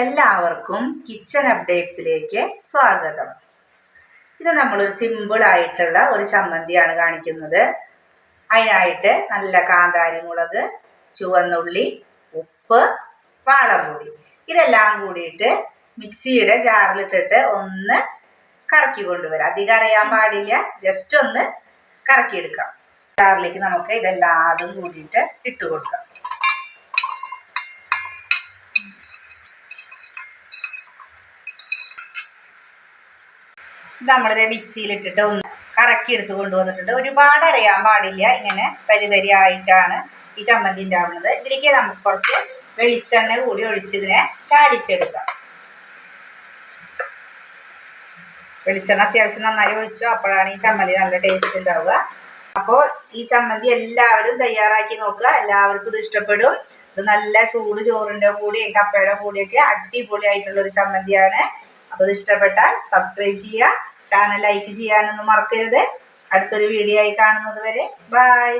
എല്ലാവർക്കും കിച്ചൺ അപ്ഡേറ്റ്സിലേക്ക് സ്വാഗതം. ഇത് നമ്മളൊരു സിമ്പിൾ ആയിട്ടുള്ള ഒരു ചമ്മന്തിയാണ് കാണിക്കുന്നത്. അതിനായിട്ട് നല്ല കാന്താരി മുളക് ചുവന്നുള്ളി ഉപ്പ് വാളംപൊടി ഇതെല്ലാം കൂടിയിട്ട് മിക്സിയുടെ ജാറിലിട്ടിട്ട് ഒന്ന് കറക്കി കൊണ്ടുവരാം. അധികം അറിയാൻ പാടില്ല. ജസ്റ്റ് ഒന്ന് കറക്കിയെടുക്കാം. ജാറിലേക്ക് നമുക്ക് ഇതെല്ലാതും കൂടിയിട്ട് ഇട്ട് കൊടുക്കാം നമ്മളിത് മിക്സിയിലിട്ടിട്ട് ഒന്ന് കറക്കി എടുത്ത് കൊണ്ടുവന്നിട്ടുണ്ട്. ഒരുപാട് അറിയാൻ പാടില്ല. ഇങ്ങനെ തരി തരി ആയിട്ടാണ് ഈ ചമ്മന്തി ഉണ്ടാവുന്നത്. ഇതിലേക്ക് നമുക്ക് കുറച്ച് വെളിച്ചെണ്ണ കൂടി ഒഴിച്ചതിനെ ചാലിച്ചെടുക്കാം. വെളിച്ചെണ്ണ അത്യാവശ്യം നന്നായി ഒഴിച്ചു. അപ്പോഴാണ് ഈ ചമ്മന്തി നല്ല ടേസ്റ്റ് ഉണ്ടാവുക. അപ്പോൾ ഈ ചമ്മന്തി എല്ലാവരും തയ്യാറാക്കി നോക്കുക. എല്ലാവർക്കും ഇത് ഇഷ്ടപ്പെടും. ഇത് നല്ല ചൂട് ചോറിന്റെ കൂടിയും കപ്പയുടെ കൂടിയൊക്കെ അടിപൊളിയായിട്ടുള്ള ഒരു ചമ്മന്തിയാണ്. അപ്പോൾ ഇത് ഇഷ്ടപ്പെട്ടാൽ സബ്സ്ക്രൈബ് ചെയ്യുക ചാനൽ ലൈക്ക് ചെയ്യാനൊന്നും മറക്കരുത്. അടുത്തൊരു വീഡിയോ ആയി കാണുന്നത് വരെ ബൈ